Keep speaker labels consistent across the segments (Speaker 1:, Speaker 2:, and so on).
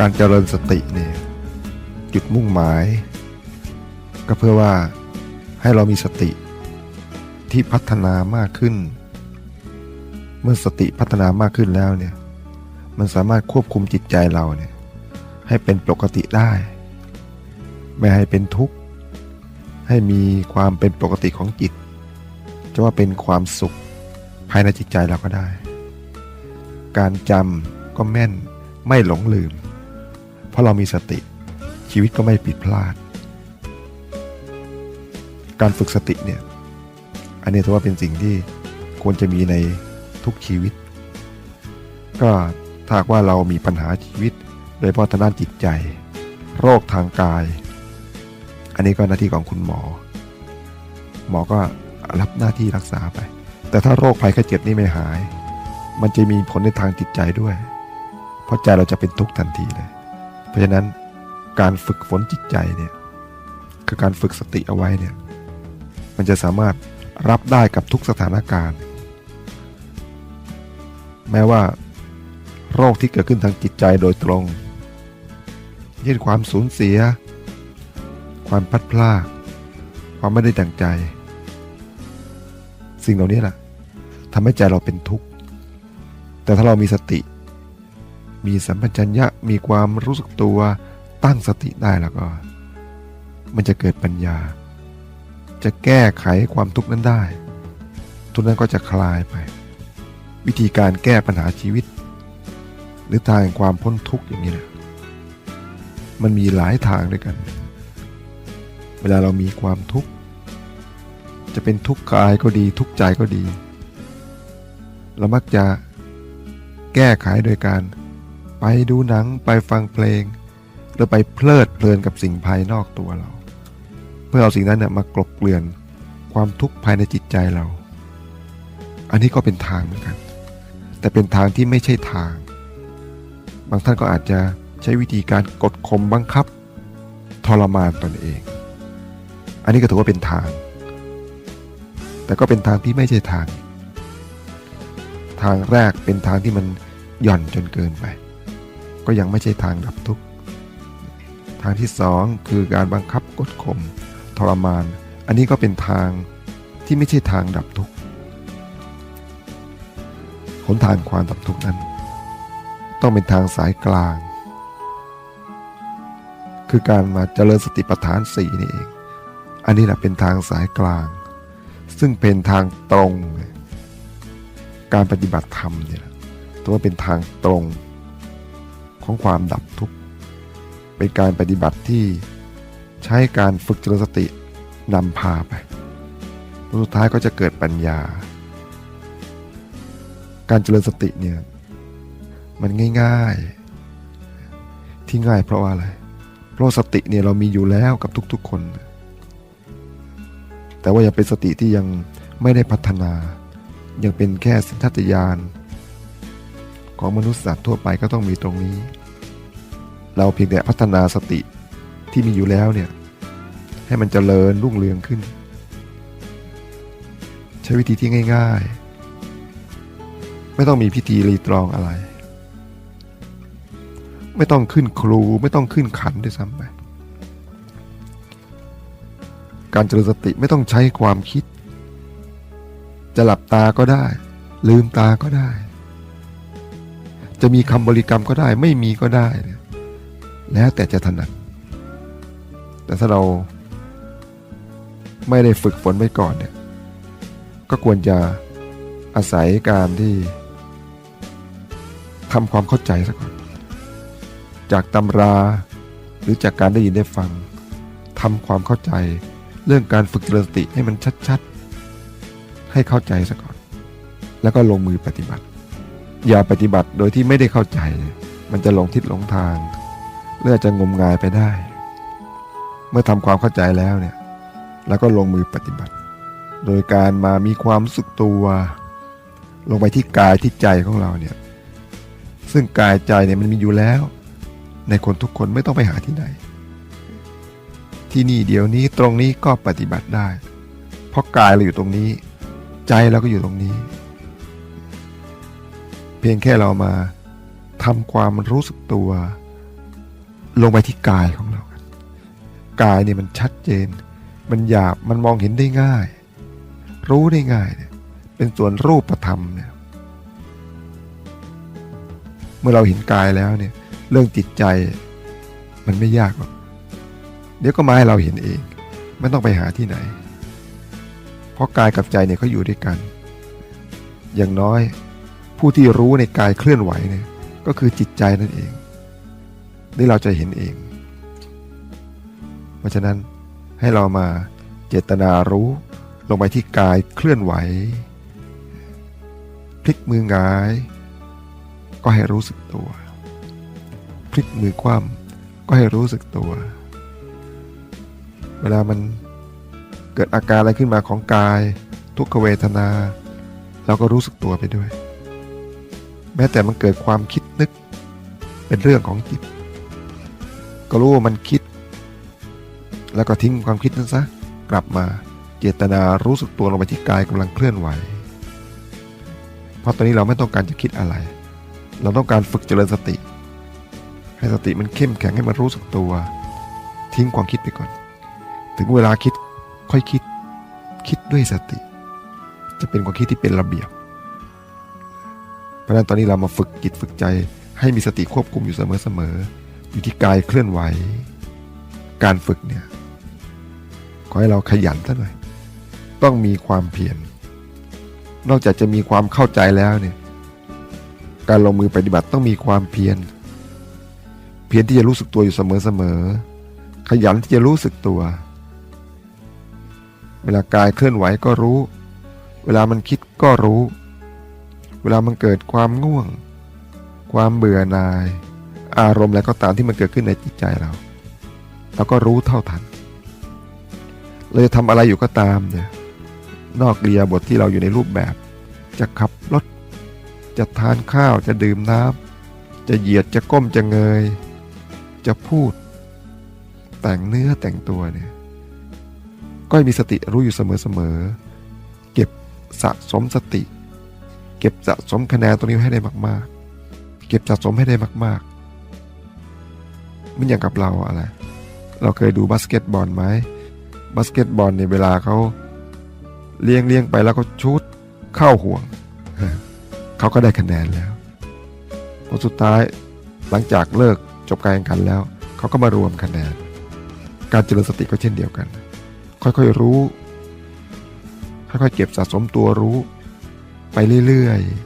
Speaker 1: การเจริญสติเนี่ยจุดมุ่งหมาย ก็เพื่อว่าให้เรามีสติที่พัฒนามากขึ้น เมื่อสติพัฒนามากขึ้นแล้วเนี่ยมันสามารถควบคุมจิตใจเราเนี่ยให้เป็นปกติได้ ไม่ให้เป็นทุกข์ ให้มีความเป็นปกติของจิต จะว่าเป็นความสุขภายในจิตใจเราก็ได้ การจำก็แม่นไม่หลงลืม เพราะเรามีสติ ชีวิตก็ไม่ผิดพลาด การฝึกสติเนี่ย อันนี้ถือว่าเป็นสิ่งที่ควรจะมีในทุกชีวิต ก็ถ้าว่าเรามีปัญหาชีวิต โดยเฉพาะทางด้านจิตใจ โรคทางกาย อันนี้ก็หน้าที่ของคุณหมอ หมอก็รับหน้าที่รักษาไป แต่ถ้าโรคภัยไข้เจ็บนี่ไม่หาย มันจะมีผลในทางจิตใจด้วย เพราะใจเราจะเป็นทุกข์ทันทีเลย เพราะฉะนั้นการฝึกฝนจิตใจเนี่ยคือการฝึกสติเอาไว้เนี่ยมันจะสามารถรับได้กับทุกสถานการณ์ แม้ว่าโรคที่เกิดขึ้นทางจิตใจโดยตรงเช่นความสูญเสีย ความพัดพรากความไม่ได้ดังใจ สิ่งเหล่านี้แหละทำให้ใจเราเป็นทุกข์ แต่ถ้าเรามีสติ มีสัมปชัญญะมีความรู้สึกตัวตั้งสติได้แล้วก็ มันจะเกิดปัญญา จะแก้ไขความทุกข์นั้นได้ ทุกนั้นก็จะคลายไป วิธีการแก้ปัญหาชีวิต หรือทางแห่งความพ้นทุกข์อย่างนี้แหละมันมีหลายทางด้วยกัน เวลาเรามีความทุกข์ จะเป็นทุกข์กายก็ดีทุกข์ใจก็ดี เรามักจะแก้ไขโดยการ ไปดูหนังไปฟังเพลง หรือไปเพลิดเพลินกับสิ่งภายนอกตัวเรา เพื่อเอาสิ่งนั้นเนี่ยมากลบเกลื่อนความทุกข์ภายในจิตใจเรา อันนี้ก็เป็นทางเหมือนกัน แต่เป็นทางที่ไม่ใช่ทาง บางท่านก็อาจจะใช้วิธีการกดข่มบังคับ ทรมานตนเอง อันนี้ก็ถือว่าเป็นทาง แต่ก็เป็นทางที่ไม่ใช่ทาง ทางแรกเป็นทางที่มันหย่อนจนเกินไป ก็ยังไม่ใช่ทางดับทุกข์ ทางที่สองคือการบังคับกดข่มทรมาน อันนี้ก็เป็นทางที่ไม่ใช่ทางดับทุกข์หนทางความดับทุกข์นั้น ต้องเป็นทางสายกลาง คือการมาเจริญสติปัฏฐานสี่นี่เอง อันนี้แหละเป็นทางสายกลาง ซึ่งเป็นทางตรง การปฏิบัติธรรมเนี่ยถือว่าเป็นทางตรง ของความดับทุกข์เป็นการปฏิบัติที่ใช้การฝึกเจริญสตินำพาไปสุดท้ายก็จะเกิดปัญญา การเจริญสติเนี่ยมันง่าย ๆ ที่ง่ายเพราะว่าอะไร เพราะสติเนี่ยเรามีอยู่แล้วกับทุกๆคน แต่ว่ายังเป็นสติที่ยังไม่ได้พัฒนา ยังเป็นแค่สัญชาตญาณ ของมนุษย์สัตว์ทั่วไปก็ต้องมีตรงนี้ เราเพียงแต่พัฒนาสติที่มีอยู่แล้วเนี่ย ให้มันเจริญรุ่งเรืองขึ้น ใช้วิธีที่ง่ายๆ ไม่ต้องมีพิธีรีตรองอะไร ไม่ต้องขึ้นครูไม่ต้องขึ้นขันด้วยซ้ำไปการเจริญสติไม่ต้องใช้ความคิด จะหลับตาก็ได้ ลืมตาก็ได้ จะมีคำบริกรรมก็ได้ ไม่มีก็ได้ แล้วแต่จะถนัด แต่ถ้าเราไม่ได้ฝึกฝนไว้ก่อนเนี่ย ก็ควรจะอาศัยการที่ทำความเข้าใจซะก่อน จากตำราหรือจากการได้ยินได้ฟังทำความเข้าใจ เรื่องการฝึกเจริญสติให้มันชัดๆ ให้เข้าใจซะก่อน แล้วก็ลงมือปฏิบัติ อย่าปฏิบัติโดยที่ไม่ได้เข้าใจ มันจะหลงทิศหลงทางเรื่อจะงมงายไปได้ เมื่อทำความเข้าใจแล้วเนี่ยแล้วก็ลงมือปฏิบัติ โดยการมามีความรู้สึกตัว ลงไปที่กายที่ใจของเราเนี่ยซึ่งกายใจเนี่ยมันมีอยู่แล้ว ในคนทุกคนไม่ต้องไปหาที่ไหน ที่นี่เดี๋ยวนี้ตรงนี้ก็ปฏิบัติได้ เพราะกายเราอยู่ตรงนี้ ใจเราก็อยู่ตรงนี้ พียงแค่เรามาทำความรู้สึกตัว ลงไปที่กายของเรากันกายเนี่ยมันชัดเจน มันหยาบมันมองเห็นได้ง่าย รู้ได้ง่ายเนี่ยเป็นส่วนรูปธรรมเนี่ยเมื่อเราเห็นกายแล้วเนี่ยเรื่องจิตใจมันไม่ยากหรอกเดี๋ยวก็มาให้เราเห็นเอง ไม่ต้องไปหาที่ไหน เพราะกายกับใจเนี่ยเขาอยู่ด้วยกัน อย่างน้อย ผู้ที่รู้ในกายเคลื่อนไหวเนี่ยก็คือจิตใจนั่นเอง นี่เราจะเห็นเอง เพราะฉะนั้นให้เรามาเจตนารู้ลงไปที่กายเคลื่อนไหว พลิกมือหงาย ก็ให้รู้สึกตัว พลิกมือคว่ำก็ให้รู้สึกตัว เวลามันเกิดอาการอะไรขึ้นมาของกาย ทุกขเวทนา เราก็รู้สึกตัวไปด้วย แม้แต่มันเกิดความคิดนึก เป็นเรื่องของจิต ก็รู้ว่ามันคิด แล้วก็ทิ้งความคิดนั้นซะกลับมาเจตนารู้สึกตัวลงไปที่กายกำลังเคลื่อนไหว เพราะตอนนี้เราไม่ต้องการจะคิดอะไร เราต้องการฝึกเจริญสติ ให้สติมันเข้มแข็งให้มันรู้สึกตัว ทิ้งความคิดไปก่อน ถึงเวลาคิดค่อยคิด คิดด้วยสติ จะเป็นความคิดที่เป็นระเบียบ เพราะฉะนั้นตอนนี้เรามาฝึกจิตฝึกใจ ให้มีสติควบคุมอยู่เสมอๆอยู่ที่กายเคลื่อนไหว การฝึกเนี่ยขอให้เราขยันซะหน่อยต้องมีความเพียรนอกจากจะมีความเข้าใจแล้วเนี่ยการลงมือปฏิบัติต้องมีความเพียรเพียรที่จะรู้สึกตัวอยู่เสมอๆขยันที่จะรู้สึกตัว เวลากายเคลื่อนไหวก็รู้ เวลามันคิดก็รู้ เวลามันเกิดความง่วง ความเบื่อหน่าย อารมณ์อะไรก็ตามที่มันเกิดขึ้นในจิตใจเรา เราก็รู้เท่าทันเราจะทำอะไรอยู่ก็ตามเนี่ยนอกเรียบทที่เราอยู่ในรูปแบบ จะขับรถ จะทานข้าวจะดื่มน้ำจะเหยียดจะก้มจะเงย จะพูด แต่งเนื้อแต่งตัวเนี่ยก็มีสติรู้อยู่เสมอๆเก็บสะสมสติ ก็บสะสมคะแนนตรงนี้ให้ได้มาก ๆ เก็บสะสมให้ได้มาก ๆ มันอย่างกับเราอะไร เราเคยดูบาสเกตบอลไหมบาสเกตบอลเนี่ยเวลาเขาเลี้ยงเลี้ยงไปแล้วก็ชุดเข้าห่วง เขาก็ได้คะแนนแล้วผลสุดท้ายหลังจากเลิกจบการแข่งขันแล้ว เขาก็มารวมคะแนน การเจริญสติก็เช่นเดียวกัน ค่อยๆรู้ ค่อยๆเก็บสะสมตัวรู้ ไปเรื่อยๆ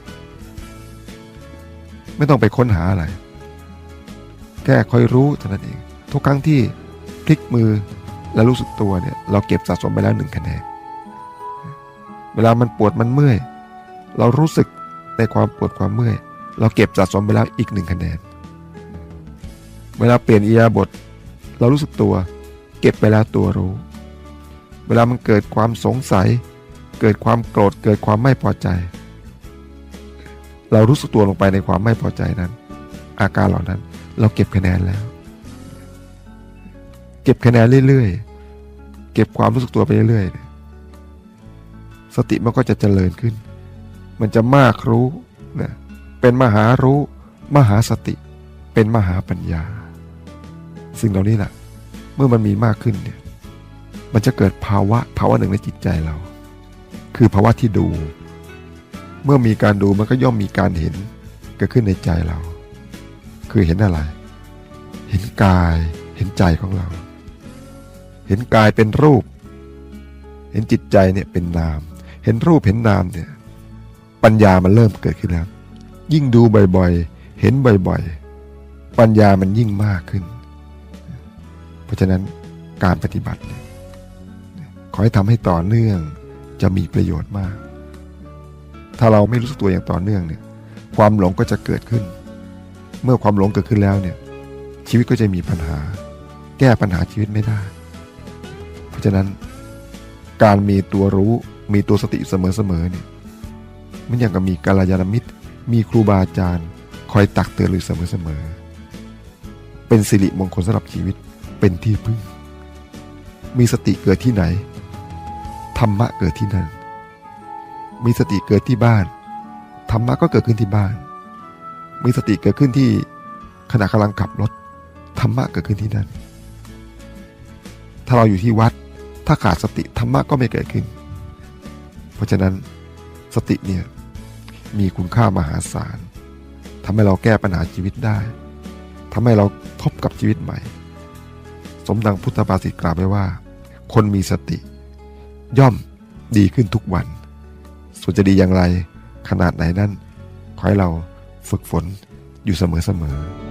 Speaker 1: ไม่ต้องไปค้นหาอะไร แค่ค่อยรู้เท่านั้นเอง ทุกครั้งที่พลิกมือและรู้สึกตัวเนี่ย เราเก็บสะสมไปแล้วหนึ่งคะแนน เวลามันปวดมันเมื่อย เรารู้สึกในความปวดความเมื่อย เราเก็บสะสมไปแล้วอีกหนึ่งคะแนน เวลาเปลี่ยนอียาบท เรารู้สึกตัว เก็บไปแล้วตัวรู้ เวลามันเกิดความสงสัย เกิดความโกรธ เกิดความไม่พอใจ เรารู้สึกตัวลงไปในความไม่พอใจนั้น อาการเหล่านั้น เราเก็บคะแนนแล้ว เก็บคะแนนเรื่อยๆ เก็บความรู้สึกตัวไปเรื่อยๆ สติมันก็จะเจริญขึ้น มันจะมากรู้นะเป็นมหารู้มหาสติ เป็นมหาปัญญา สิ่งเหล่านี้แหละเมื่อมันมีมากขึ้นเนี่ยมันจะเกิดภาวะภาวะหนึ่งในจิตใจเรา คือภาวะที่ดู เมื่อมีการดูมันก็ย่อมมีการเห็นเกิดขึ้นในใจเรา คือเห็นอะไร เห็นกายเห็นใจของเรา เห็นกายเป็นรูป เห็นจิตใจเนี่ยเป็นนาม เห็นรูปเห็นนามเนี่ยปัญญามันเริ่มเกิดขึ้นแล้ว ยิ่งดูบ่อยๆ เห็นบ่อยๆ ปัญญามันยิ่งมากขึ้น เพราะฉะนั้นการปฏิบัติเนี่ยขอให้ทำให้ต่อเนื่องจะมีประโยชน์มาก ถ้าเราไม่รู้สึกตัวอย่างต่อเนื่องเนี่ย ความหลงก็จะเกิดขึ้น เมื่อความหลงเกิดขึ้นแล้วเนี่ย ชีวิตก็จะมีปัญหา แก้ปัญหาชีวิตไม่ได้ เพราะฉะนั้น การมีตัวรู้มีตัวสติเสมอๆเนี่ยมันอย่างกับมีกัลยาณมิตร มีครูบาอาจารย์ คอยตักเตือนอยู่เสมอๆเป็นสิริมงคลสำหรับชีวิตเป็นที่พึ่ง มีสติเกิดที่ไหนธรรมะเกิดที่นั่น มีสติเกิดที่บ้านธรรมะก็เกิดขึ้นที่บ้าน มีสติเกิดขึ้นที่ขณะกำลังขับรถธรรมะเกิดขึ้นที่นั่น ถ้าเราอยู่ที่วัด ถ้าขาดสติธรรมะก็ไม่เกิดขึ้น เพราะฉะนั้นสติเนี่ยมีคุณค่ามหาศาลทำให้เราแก้ปัญหาชีวิตได้ทำให้เราพบกับชีวิตใหม่ สมดังพุทธภาษิตกล่าวไว้ว่า คนมีสติ ย่อมดีขึ้นทุกวัน ส่วนจะดีอย่างไร ขนาดไหนนั้นขอให้เราฝึกฝนอยู่เสมอๆ